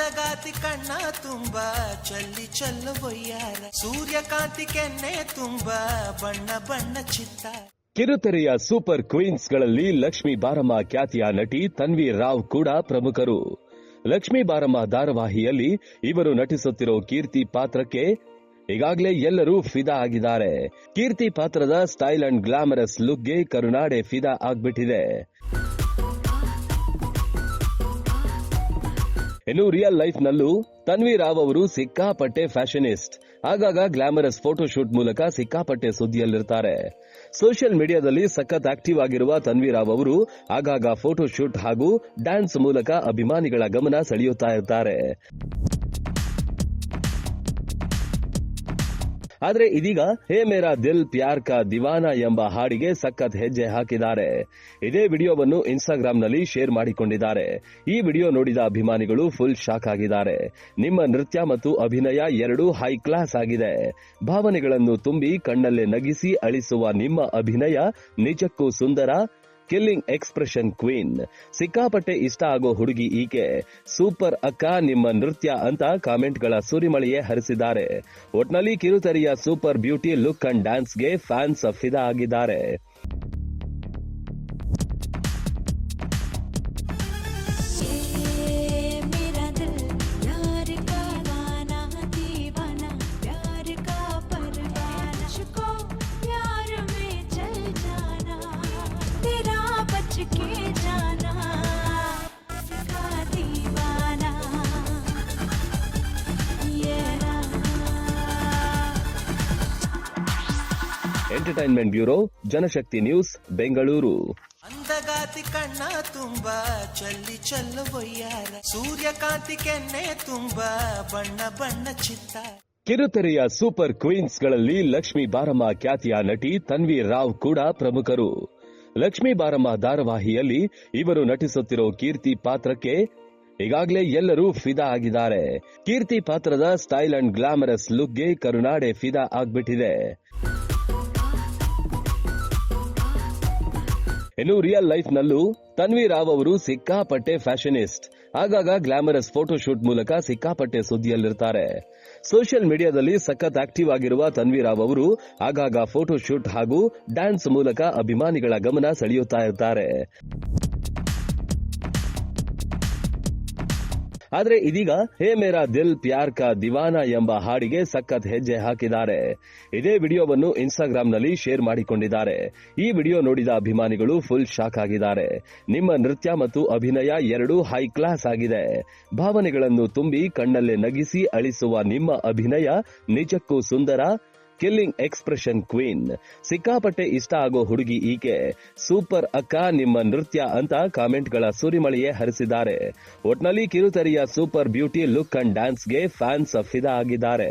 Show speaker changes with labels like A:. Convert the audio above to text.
A: ಅಂದಗಾತಿ ಕಣ್ಣ ತುಂಬ, ಚಲ್ಲಿ ಚೆಲ್ಲುವಯ್ಯಾರ ಸೂರ್ಯಕಾಂತಿ ಕೆನ್ನೆ ತುಂಬ, ಬಣ್ಣ ಬಣ್ಣ ಚಿತ್ತ.
B: ಕಿರುತೆರೆಯ ಸೂಪರ್ ಕ್ವೀನ್ಸ್ಗಳಲ್ಲಿ ಲಕ್ಷ್ಮೀ ಬಾರಮ್ಮ ಖ್ಯಾತಿಯ ನಟಿ ತನ್ವಿ ರಾವ್ ಕೂಡ ಪ್ರಮುಖರು. ಲಕ್ಷ್ಮೀ ಬಾರಮ್ಮ ಧಾರಾವಾಹಿಯಲ್ಲಿ ಇವರು ನಟಿಸುತ್ತಿರೋ ಕೀರ್ತಿ ಪಾತ್ರಕ್ಕೆ ಈಗಾಗಲೇ ಎಲ್ಲರೂ ಫಿದಾ ಆಗಿದ್ದಾರೆ. ಕೀರ್ತಿ ಪಾತ್ರದ ಸ್ಟೈಲ್ ಅಂಡ್ ಗ್ಲಾಮರಸ್ ಲುಕ್ಗೆ ಕರುನಾಡೆ ಫಿದಾ ಆಗ್ಬಿಟ್ಟಿದೆ. ಇನ್ನು ರಿಯಲ್ ಲೈಫ್ ನಲ್ಲೂ ತನ್ವಿ ರಾವ್ ಅವರು ಸಿಕ್ಕಾಪಟ್ಟೆ ಫ್ಯಾಷನಿಸ್ಟ್ ಆಗಾಗ ಗ್ಲಾಮರಸ್ ಫೋಟೋಶೂಟ್ ಮೂಲಕ ಸಿಕ್ಕಾಪಟ್ಟೆ ಸುದ್ದಿಯಲ್ಲಿರ್ತಾರೆ. ಸೋಷಿಯಲ್ ಮೀಡಿಯಾದಲ್ಲಿ ಸಖತ್ ಆಕ್ಟಿವ್ ಆಗಿರುವ ತನ್ವಿ ರಾವ್ ಅವರು ಆಗಾಗ ಫೋಟೋಶೂಟ್ ಹಾಗೂ ಡ್ಯಾನ್ಸ್ ಮೂಲಕ ಅಭಿಮಾನಿಗಳ ಗಮನ ಸೆಳೆಯುತ್ತಾ ಇರ್ತಾರೆ. ಆದ್ರೆ ಇದೀಗ ಹೇ ಮೇರಾ ದಿಲ್ ಪ್ಯಾರ್ ಕಾ ದಿವಾನ ಎಂಬ ಹಾಡಿಗೆ ಸಖತ್ ಹೆಜ್ಜೆ ಹಾಕಿದ್ದಾರೆ. ಇದೇ ವಿಡಿಯೋವನ್ನು ಇನ್ಸ್ಟಾಗ್ರಾಂನಲ್ಲಿ ಶೇರ್ ಮಾಡಿಕೊಂಡಿದ್ದಾರೆ. ಈ ವಿಡಿಯೋ ನೋಡಿದ ಅಭಿಮಾನಿಗಳು ಫುಲ್ ಶಾಕ್ ಆಗಿದ್ದಾರೆ. ನಿಮ್ಮ ನೃತ್ಯ ಮತ್ತು ಅಭಿನಯ ಎರಡೂ ಹೈ ಕ್ಲಾಸ್ ಆಗಿದೆ. ಭಾವನೆಗಳನ್ನು ತುಂಬಿ ಕಣ್ಣಲ್ಲೇ ನಗಿಸಿ ಅಳಿಸುವ ನಿಮ್ಮ ಅಭಿನಯ ನಿಜಕ್ಕೂ ಸುಂದರ ಕಿಲ್ಲಿಂಗ್ ಎಕ್ಸ್ಪ್ರೆಷನ್ ಕ್ವೀನ್ ಸಿಕ್ಕಾಪಟ್ಟೆ ಇಷ್ಟ ಆಗೋ ಹುಡುಗಿ ಈಕೆ. ಸೂಪರ್ ಅಕ್ಕ, ನಿಮ್ಮ ನೃತ್ಯ ಅಂತ ಕಾಮೆಂಟ್ಗಳ ಸುರಿಮಳೆಯೇ ಹರಿಸಿದ್ದಾರೆ. ಒಟ್ನಲ್ಲಿ ಕಿರುತೆರೆಯ ಸೂಪರ್ ಬ್ಯೂಟಿ ಲುಕ್ ಅಂಡ್ ಡ್ಯಾನ್ಸ್ಗೆ ಫ್ಯಾನ್ಸ್ ಫಿದಾ ಆಗಿದ್ದಾರೆ. Entertainment bureau Janashakti news Bengaluru.
A: ಅಂದಗಾತಿ ಕಣ್ಣ ತುಂಬಾ ಚಲ್ಲಿ ಚೆಲ್ಲುವಯ್ಯಾರ ಸೂರ್ಯಕಾಂತಿ ಕೆನ್ನೆ ತುಂಬಾ ಬಣ್ಣ ಬಣ್ಣ ಚಿತ್ತ.
B: ಕಿರುತೆರೆಯ ಸೂಪರ್ ಕ್ವೀನ್ಸ್ಗಳಲ್ಲಿ ಲಕ್ಷ್ಮೀ ಬಾರಮ್ಮ ಖ್ಯಾತಿಯ ನಟಿ ತನ್ವಿ ರಾವ್ ಕೂಡ ಪ್ರಮುಖರು. ಲಕ್ಷ್ಮೀ ಬಾರಮ್ಮ ಧಾರಾವಾಹಿಯಲ್ಲಿ ಇವರು ನಟಿಸುತ್ತಿರೋ ಕೀರ್ತಿ ಪಾತ್ರಕ್ಕೆ ಈಗಾಗಲೇ ಎಲ್ಲರೂ ಫಿದಾ ಆಗಿದ್ದಾರೆ. ಕೀರ್ತಿ ಪಾತ್ರದ ಸ್ಟೈಲ್ ಅಂಡ್ ಗ್ಲಾಮರಸ್ ಲುಕ್ಗೆ ಕರುನಾಡೆ ಫಿದಾ ಆಗ್ಬಿಟ್ಟಿದೆ. ಇನ್ನು ರಿಯಲ್ ಲೈಫ್ ನಲ್ಲೂ ತನ್ವಿ ರಾವ್ ಅವರು ಸಿಕ್ಕಾಪಟ್ಟೆ ಫ್ಯಾಷನಿಸ್ಟ್ ಆಗಾಗ ಗ್ಲಾಮರಸ್ ಫೋಟೋಶೂಟ್ ಮೂಲಕ ಸಿಕ್ಕಾಪಟ್ಟೆ ಸುದ್ದಿಯಲ್ಲಿರ್ತಾರೆ. ಸೋಷಿಯಲ್ ಮೀಡಿಯಾದಲ್ಲಿ ಸಖತ್ ಆಕ್ಟಿವ್ ಆಗಿರುವ ತನ್ವಿ ರಾವ್ ಅವರು ಆಗಾಗ ಫೋಟೋಶೂಟ್ ಹಾಗೂ ಡ್ಯಾನ್ಸ್ ಮೂಲಕ ಅಭಿಮಾನಿಗಳ ಗಮನ ಸೆಳೆಯುತ್ತಾ ಇರ್ತಾರೆ. ಆದ್ರೆ ಇದೀಗ ಹೇ ಮೇರಾ ದಿಲ್ ಪ್ಯಾರ್ ಕಾ ದಿವಾನ ಎಂಬ ಹಾಡಿಗೆ ಸಖತ್ ಹೆಜ್ಜೆ ಹಾಕಿದ್ದಾರೆ. ಇದೇ ವಿಡಿಯೋವನ್ನು ಇನ್ಸ್ಟಾಗ್ರಾಂನಲ್ಲಿ ಶೇರ್ ಮಾಡಿಕೊಂಡಿದ್ದಾರೆ. ಈ ವಿಡಿಯೋ ನೋಡಿದ ಅಭಿಮಾನಿಗಳು ಫುಲ್ ಶಾಕ್ ಆಗಿದ್ದಾರೆ. ನಿಮ್ಮ ನೃತ್ಯ ಮತ್ತು ಅಭಿನಯ ಎರಡೂ ಹೈ ಕ್ಲಾಸ್ ಆಗಿದೆ. ಭಾವನೆಗಳನ್ನು ತುಂಬಿ ಕಣ್ಣಲ್ಲೇ ನಗಿಸಿ ಅಳಿಸುವ ನಿಮ್ಮ ಅಭಿನಯ ನಿಜಕ್ಕೂ ಸುಂದರ ಕಿಲ್ಲಿಂಗ್ ಎಕ್ಸ್ಪ್ರೆಷನ್ ಕ್ವೀನ್ ಸಿಕ್ಕಾಪಟ್ಟೆ ಇಷ್ಟ ಆಗೋ ಹುಡುಗಿ ಈಕೆ. ಸೂಪರ್ ಅಕ್ಕ, ನಿಮ್ಮ ನೃತ್ಯ ಅಂತ ಕಾಮೆಂಟ್ಗಳ ಸುರಿಮಳೆಯೇ ಹರಿಸಿದ್ದಾರೆ. ಒಟ್ನಲ್ಲಿ ಕಿರುತೆರೆಯ ಸೂಪರ್ ಬ್ಯೂಟಿ ಲುಕ್ ಅಂಡ್ ಡ್ಯಾನ್ಸ್ಗೆ ಫ್ಯಾನ್ಸ್ ಫಿದಾ ಆಗಿದ್ದಾರೆ.